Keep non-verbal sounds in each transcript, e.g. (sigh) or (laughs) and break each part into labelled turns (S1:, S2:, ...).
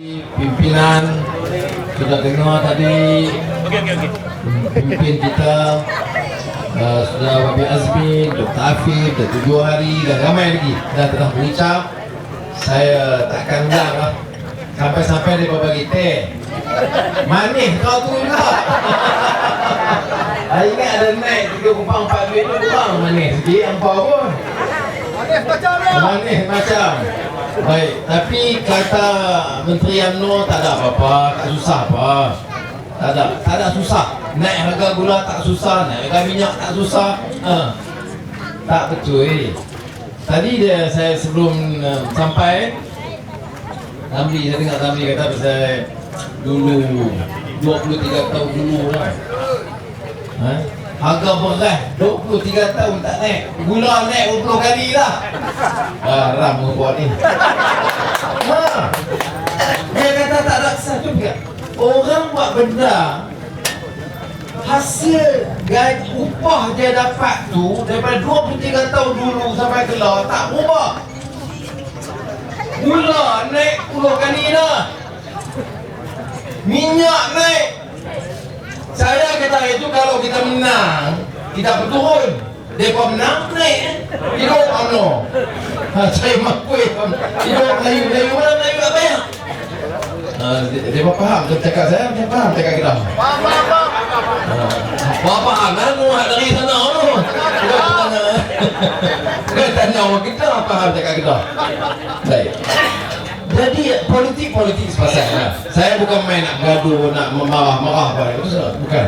S1: Pimpinan sudah dengar tadi.
S2: Okey okey okey.
S1: Pimpin kita uh, Sudah Wabi Azmi, Dr. Afif, dah tujuh hari dan ramai lagi. Dah telah berucap Saya takkan ulang lah. Sampai-sampai dia bagi teh. Manis kau tu juga. (laughs) Hari ni ada naik tiga kumpang empat duit tu kurang manis. Sikit Ampau pun. Manis macam Baik, tapi kata Menteri UMNO tak ada apa-apa, tak susah apa. Tak ada, tak ada susah. Naik harga gula tak susah, naik harga minyak tak susah. Ha. Tak betul Tadi dia saya sebelum uh, sampai Namri, saya dengar Namri kata pasal Dulu 23 tahun dulu lah ha? Harga beras 23 tahun tak naik. Gula naik 20 kali lah. Haram buat ni. Ha. Dia kata tak ada satu juga. Orang buat benda Hasil gaji upah dia dapat tu Daripada 23 tahun dulu sampai kelar Tak berubah. Gula naik 10 kali dah. Minyak naik saya kata itu kalau kita menang Kita berturun. Mereka menang naik eh. Hidup UMNO ha, Saya makui Hidup Melayu Melayu mana Melayu tak payah? Ha, dia, dia faham. Dia cakap saya Dia faham cakap kita. Faham faham faham. Faham faham kan Muat dari sana tu Kita tanya Kita tanya orang kita Faham cakap kita. Baik jadi politik-politik sepasal lah. Saya bukan main nak gaduh, nak memarah-marah pada itu salah. Bukan.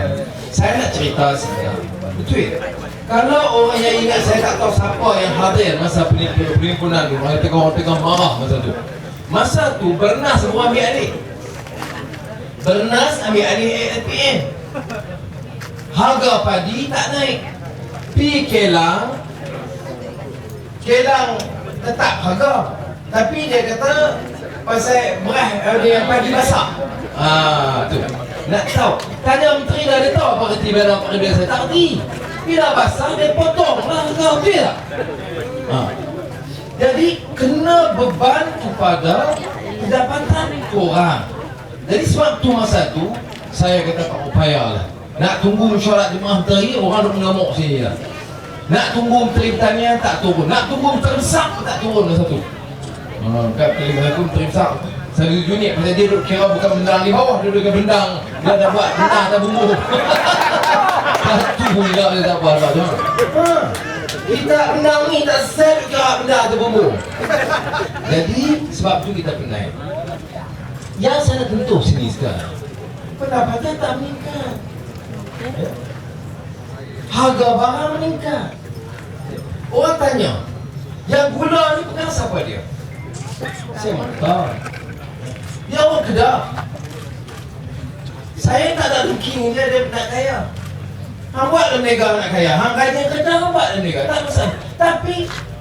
S1: Saya nak cerita sebenarnya. Betul. Kalau orang yang ingat saya tak tahu siapa yang hadir masa penimbunan tu, orang tengah-tengah marah masa tu. Masa tu Bernas semua ambil adik. Bernas ambil adik APN. Harga padi tak naik. Pi kelang Kelang tetap harga Tapi dia kata Pasal beras uh, dia padi masak. Ah tu. Nak tahu? Tanya menteri dah dia tahu apa kerti barang pada biasa. Tak kerti Bila basah dia potong. Lah harga Betul tak? Ah. Jadi kena beban kepada pendapatan korang. Jadi sebab tu masa tu Saya kata tak upaya lah. Nak tunggu mesyuarat jemaah menteri Orang duk mengamuk sini lah. Nak tunggu Menteri Pertanian tak turun. Nak tunggu Menteri Besar tak turun dah satu Haa, kat Menteri Besar tu Menteri Besar Saya unit pasal dia duduk kira bukan bendang di bawah Dia duduk bendang. Dia dah buat bendang dah bumbu. Satu pula dia tak buat apa ha. Kita bendang ni tak set kira bendang tu bumbu? Jadi sebab tu kita penat. Yang saya nak tentu sini sekarang. Pendapatan tak meningkat. Ya. Harga barang meningkat. Orang tanya Yang gula ni bukan siapa dia Dia orang kedah Saya tak ada looking dia Dia nak kaya. Hang buat lah nega nak kaya. Hang kaya kedah hang buat lah nega Tak masalah Tapi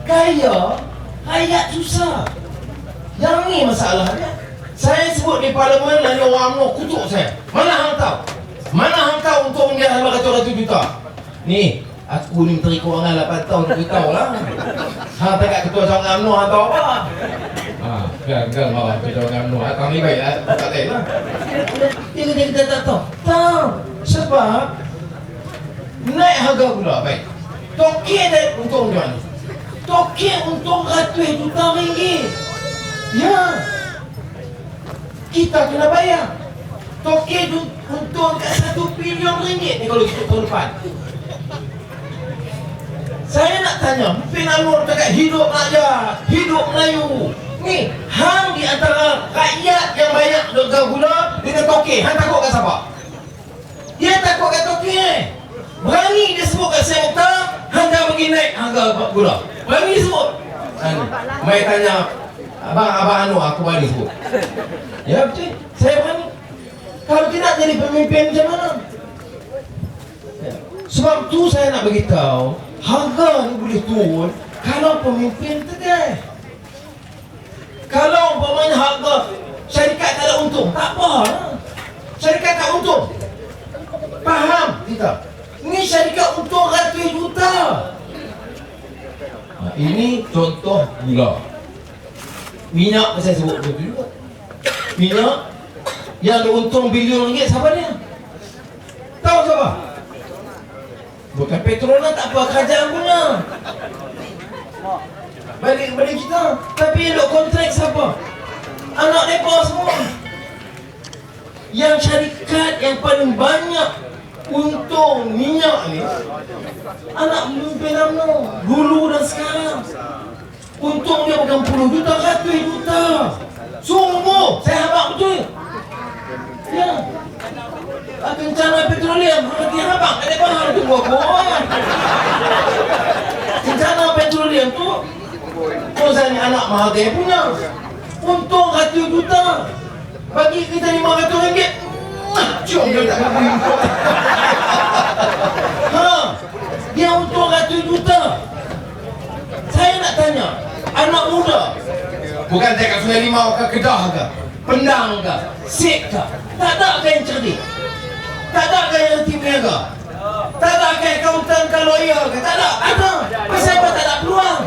S1: Kaya Hayat susah. Yang ni masalahnya Saya sebut di parlimen Lalu orang mau kutuk saya. Mana hang tahu? Mana hang tahu untung dia ratus-ratus juta? Ni, aku ni menteri kewangan 8 tahun, 7 tahun lah. Hang tak kat ketua cawangan UMNO, hang tahu apa? Ha, kan, kan, marah ketua cawangan UMNO. Tahun ni baik lah, tak lain lah. Dia kata kita tak tahu. Tahu. Sebab, naik harga gula, baik. Tokek dah untung mana? Tokek untung ratus juta ringgit. Ya. Kita kena bayar. Tokek untung kat satu bilion ringgit ni kalau kita tahun depan. Saya nak tanya, Mpin Anwar cakap hidup rakyat, hidup Melayu. Ni, hang di antara rakyat yang banyak harga gula dengan tokek, hang takut kat siapa? Dia takut kat tokek. Berani dia sebut kat saya Mokhtar, hang dah bagi naik harga gula. Berani dia sebut. Mai tanya abang abang Anwar aku berani sebut. Ya betul, saya berani. Kalau tidak jadi pemimpin macam mana? Ya. Sebab tu saya nak beritahu Harga ni boleh turun Kalau pemimpin tegas Kalau umpamanya harga Syarikat tak ada untung Tak apa Syarikat tak untung Faham kita Ni syarikat untung ratus juta ha, Ini contoh gula Minyak saya sebut betul juga minyak yang untung bilion ringgit siapa dia? Tahu siapa? Bukan Petronas tak apa kerajaan punya. Balik kepada kita. Tapi yang duk kontrak siapa? Anak mereka semua. Yang syarikat yang paling banyak untung minyak ni anak pemimpin UMNO dulu dan sekarang untung dia bukan puluh juta ratus juta sungguh saya habak betul ya Ah, Kencana petroleum Berarti habak Ada apa hal tu buat buat Kencana petroleum tu Kozani anak Mahathir punya Untung ratus juta Bagi kita lima ratus ringgit. Cium dia tak import (laughs) Ha Dia untung ratus juta Saya nak tanya Anak muda Bukan saya kat Sungai Limau ke Kedah ke? Pendang ke? Sik ke? Tak ada yang cerdik Tak ada ke yang tim niaga Tak ada ke accountant ke lawyer ke Tak ada Ada Pasal apa tak ada peluang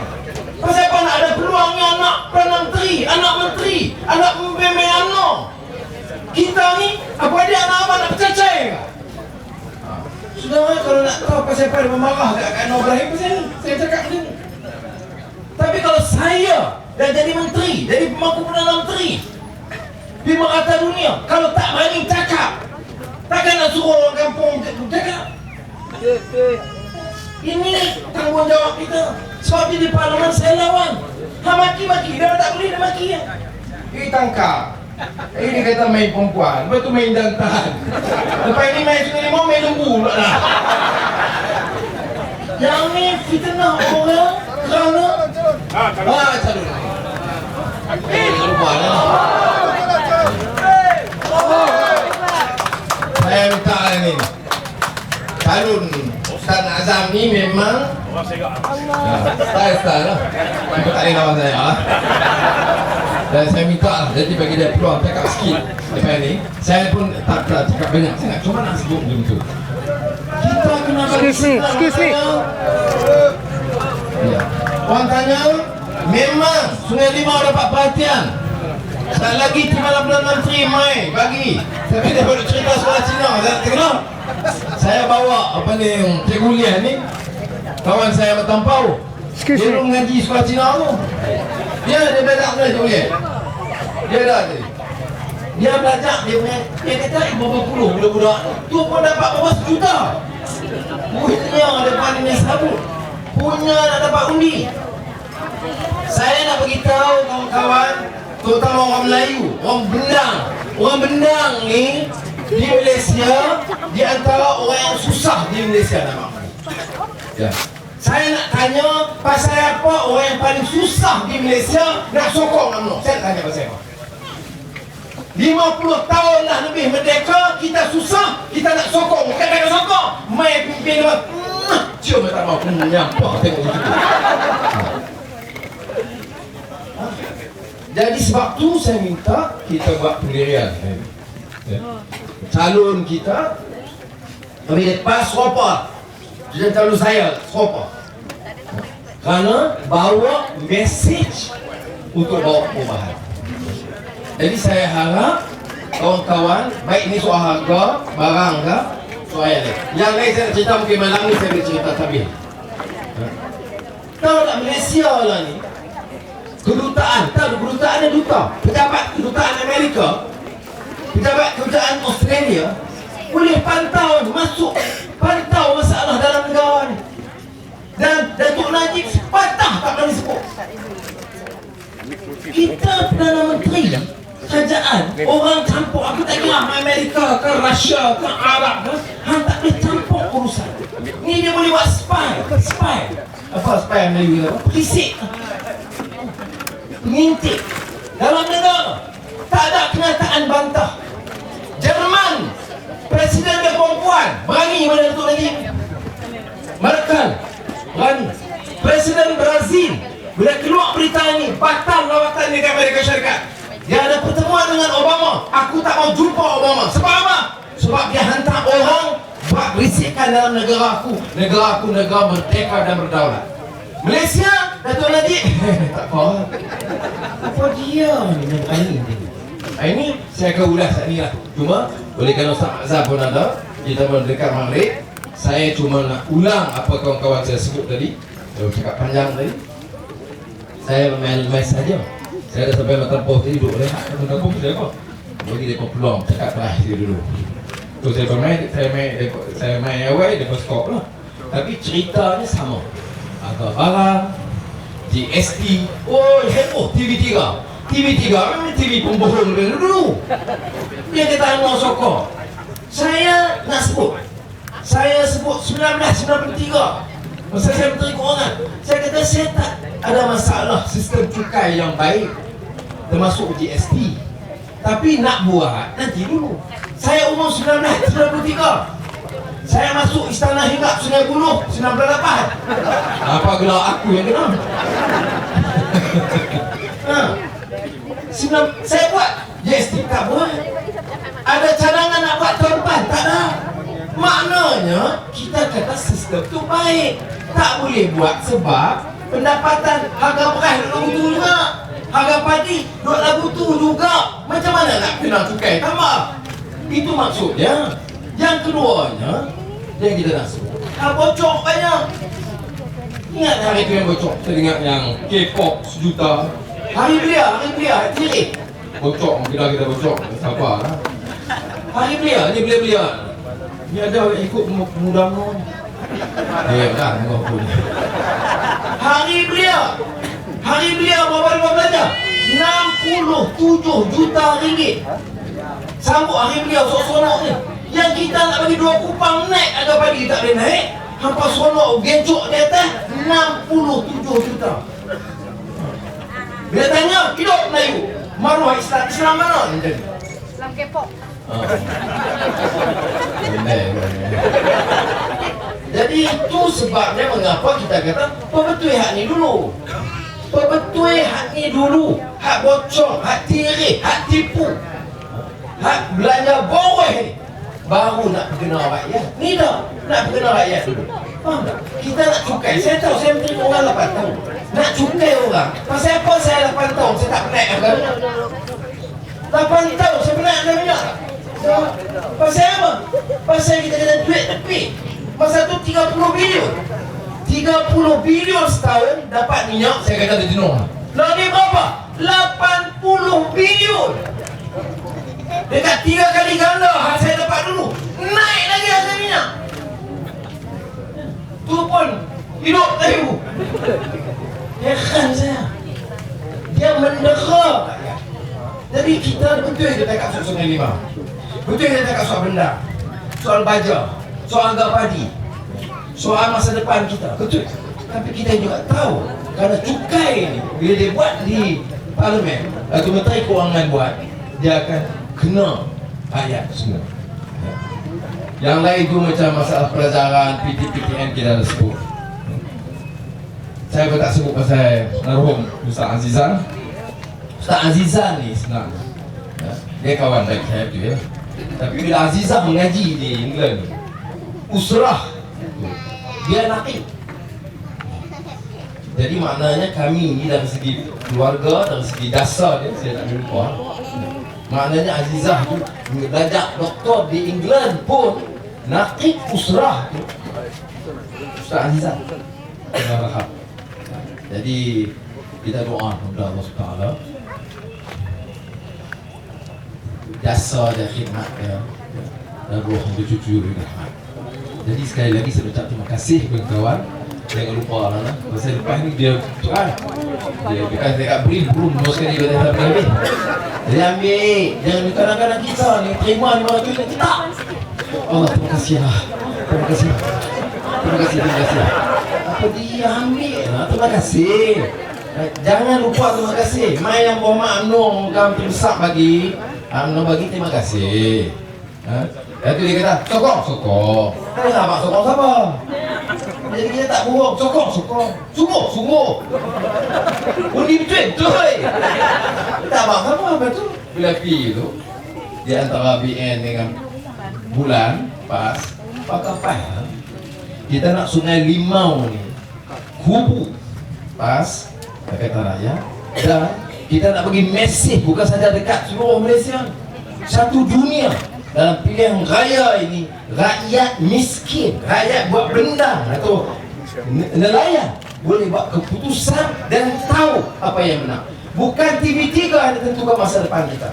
S1: Pasal apa nak ada peluangnya anak Perdana Menteri Anak Menteri Anak pemimpin UMNO Kita ni Apa dia anak abang nak percacai ke Saudara kalau nak tahu apa dia memarah kat Kak Anwar Ibrahim ni Saya cakap macam Tapi kalau saya dah jadi menteri Jadi pemangku Perdana Menteri Di merata dunia Kalau tak berani cakap Takkan nak suruh orang kampung cakap. Ini tanggungjawab kita. Sebab di parlimen saya lawan. Ha maki-maki. Dia tak boleh dia maki ya. Eh ini kata main perempuan. Lepas tu main jantan Lepas ni main sungai limau main lembu pula dah Yang ni fitnah orang Kerana Ah calon. Eh jangan lupa lah Saya minta lah ni. Calon Ustaz Azam ni memang Ya, Style style lah. Kau tak boleh lawan saya lah dan saya minta lah, jadi bagi dia peluang cakap sikit. Lepas ni, saya pun tak, tak cakap banyak sangat. Cuma nak sebut macam tu. Kita kena bagi
S2: Excuse me, excuse me.
S1: Ya. Orang tanya, memang Sungai Limau dapat perhatian. Tak lagi Timbalan Perdana Menteri mai bagi. Tapi dia baru cerita soal Cina Saya tengok. Saya bawa apa ni Cikgu Lian ni. Kawan saya bertampau
S2: Excuse
S1: Dia
S2: me.
S1: dulu mengaji sekolah Cina tu Dia dia belajar boleh Cikgu Lian Dia dah tadi dia belajar dia punya dia kata berapa puluh budak-budak tu. Pun dapat berapa sejuta. Punya depan ini sabut punya nak dapat undi. Saya nak beritahu kawan-kawan terutama orang Melayu orang Bendang orang Bendang ni di Malaysia di antara orang yang susah di Malaysia nama ya. saya nak tanya pasal apa orang yang paling susah di Malaysia nak sokong UMNO saya tanya pasal apa? 50 tahun dah lebih merdeka Kita susah Kita nak sokong. Bukan nak sokong Mai pimpin dia! Cium dia tak mau. Menyampah tengok macam tu. Ha? Jadi sebab tu saya minta Kita buat pendirian. Ya. Calon kita Kami lepas serupa Jadi calon saya serupa Kerana bawa mesej Untuk bawa perubahan jadi saya harap kawan-kawan, baik ini soal harga, barang ke, soal yang lain. Yang lain saya nak cerita mungkin malam ni saya boleh cerita sambil. Ha? Tahu tak Malaysia lah ni, kedutaan, tahu kedutaan ni duta, pejabat kedutaan Amerika, pejabat kedutaan Australia, boleh pantau masuk, pantau masalah dalam negara ni. Dan Datuk Najib patah tak berani sebut. Kita Perdana Menteri Kerajaan Orang campur. Aku tak kira Amerika ke Russia ke Arab ke. Han tak boleh campur urusan. Ni dia boleh buat spy Spy. Apa spy apa? Perisik Pengintip. Dalam negara Tak ada kenyataan bantah. Jerman Presiden dia perempuan Berani mana Datuk Najib. Merkel Berani Presiden Brazil Bila keluar berita ini Batal lawatan ke Amerika Syarikat. Dia ada pertemuan dengan Obama. Aku tak mau jumpa Obama. Sebab apa? Sebab dia hantar orang Buat risikan dalam negara aku. Negara aku negara merdeka dan berdaulat. Malaysia Datuk Najib. (laughs) Tak apa. Apa dia ni? Yang Ah, Ini saya akan ulas saat ni lah. Cuma oleh kerana Ustaz Azhar pun ada Kita pun dekat maghrib Saya cuma nak ulang apa kawan-kawan saya sebut tadi. Saya cakap panjang tadi. Saya main-main saja. Saya dah sampai mata pos tadi duduk rehat Mata kampung saya apa? Bagi dia peluang cakap terakhir dulu. Tu saya bermain, saya main, saya main awal, dia skop lah. Tapi ceritanya sama. Agak barang GST Oh heboh TV3 TV3 memang TV pembohong dulu. Dia kata mau sokong. Saya nak sebut Saya sebut 1993 Masa saya Menteri Keuangan Saya kata saya tak ada masalah sistem cukai yang baik Termasuk GST Tapi nak buat nanti dulu. Saya umur 1993 Saya masuk Istana Hinggap Sungai Buloh 98 Apa gelar aku yang kena (laughs) ha. Saya buat GST tak buat. Ada cadangan nak buat tahun depan tak ada maknanya kita kata sistem tu baik. Tak boleh buat sebab pendapatan harga beras duduk lagu tu juga. Harga padi duduk lagu tu juga. Macam mana nak kena cukai? Tambah itu maksudnya. Yang keduanya yang kita nak sebut ah, bocor banyak. Ingat hari tu yang bocor? Saya ingat yang K-pop sejuta. Hari belia, hari belia, kiri. Bocok, kita kita bocok. Sabar. Hari belia, ni belia-belia. Ni ada yang ikut muda mu. Eh, kan, kau pun. Hari belia. Hari belia berapa ribu belanja? 67 juta ringgit. Sambut hari belia sok-sonok ni. Yang kita nak bagi dua kupang naik agak pagi tak boleh naik. Hampa sonok gencok di atas 67 juta. Bila tanya, hidup Melayu. Maruah Islam, Islam mana?
S2: Islam K-pop.
S1: Jadi itu sebabnya mengapa kita kata Perbetul hak ni dulu. Perbetul hak ni dulu. Hak bocor, hak tirik, hak tipu. Hak belanja boreh ni Baru nak berkenal rakyat. Ni dah, nak berkenal rakyat dulu. Faham tak? Kita nak cukai, saya tahu saya menteri orang 8 tahun. Nak cukai orang. Pasal apa saya 8 tahun, saya tak pernah kan? 8 tahun, saya pernah ada minyak? Pasal apa? Pasal kita kena duit tepi Masa tu 30 bilion. 30 bilion setahun dapat minyak. Saya kata dia jenuh. Ni berapa? 80 bilion. Dekat tiga kali ganda hak saya dapat dulu. Naik lagi hasil minyak. Tu pun hidup tahu Heran saya. Dia mendera. Jadi kita betul kita cakap soal sungai lima Betul kita cakap soal benda? Soal baja? Soal harga padi? Soal masa depan kita? Betul. Tapi kita juga tahu Kerana cukai ni Bila dia buat di parlimen Atau Menteri Kewangan buat Dia akan kena rakyat semua. Yang lain tu macam masalah pelajaran PT-PTN kita dah sebut. Saya pun tak sebut pasal Narhum Ustaz Azizan Ustaz Azizan ni senang ya. Dia kawan baik saya tu ya Tapi bila Azizan mengaji di England Usrah. Dia nakik jadi maknanya kami ni dari segi keluarga, dari segi dasar dia, saya tak lupa Maknanya Azizah tu belajar doktor di England pun Nakib usrah tu. Ustaz Azizah Jadi kita doa kepada Allah SWT Dasar dia khidmat Dan roh dia cucu dia rahmat. Jadi sekali lagi saya ucap terima kasih kepada kawan. Jangan lupa lah lah. Pasal lepas ni dia Cerai Dia bukan dekat beri Belum dua sekali dia dah ambil Dia ambil Jangan kadang-kadang kita ni Terima ni orang tu Kita. Allah terima kasih lah. Terima kasih. Terima kasih Terima kasih. Apa dia ambil? Lah Terima kasih. Jangan lupa terima kasih. Mai yang bawa mak Kamu terbesar bagi Amnong bagi terima kasih Ha? Itu dia kata, sokong, sokong. Dia tak sokong siapa? Jadi kita tak bohong, sokong, sokong. Sungguh, sungguh. Undi betul, betul. Tak abang siapa, betul. Bila pi tu, di antara BN dengan bulan, pas, pakai pas. Kita nak sungai limau ni, kubu, pas, kata raya, dan kita nak bagi mesej bukan saja dekat seluruh Malaysia. Satu dunia dalam pilihan raya ini rakyat miskin rakyat buat benda. Atau nelayan boleh buat keputusan dan tahu apa yang benar bukan TV3 yang tentukan masa depan kita.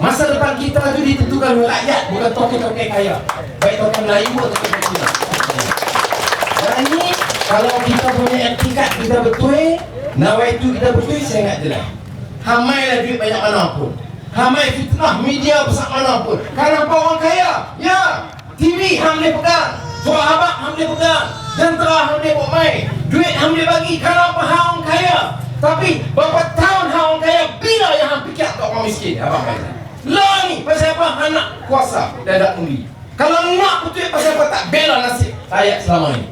S1: Masa depan kita itu ditentukan oleh rakyat bukan tokoh-tokoh kaya. Baik tokoh Melayu atau tokoh Cina. Dan ini kalau kita punya etikat kita betul nawai itu kita betul saya ingat jelas Hamai lah duit banyak mana pun. Hamai fitnah media besar mana pun. Kalau kau orang kaya Ya TV ham boleh pegang Suara habak ham boleh pegang Jentera ham boleh buat main Duit ham boleh bagi. Kalau apa? Orang kaya. Tapi berapa tahun ham orang kaya Bila yang ham fikir kat orang miskin? Abang kata. Lah ni pasal apa? Anak kuasa Dan tak undi Kalau nak betul pasal apa? Tak bela nasib Rakyat selama ni.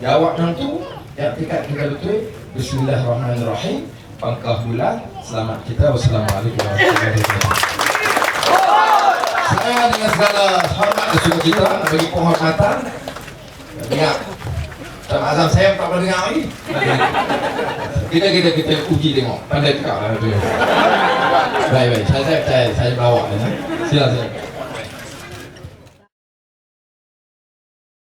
S1: Jawab yang tu Yang tingkat kita betul Bismillahirrahmanirrahim. Pangkah bulan Selamat. Kita Wassalamualaikum warahmatullahi wabarakatuh. Saya dengan segala hormat dan suka cita bagi penghormatan. Ingat Dalam azam saya tak pernah dengar lagi. Kita kita kita uji tengok. Pandai tekak lah. Baik baik. Saya saya saya, saya bawa. Ya. Sila sila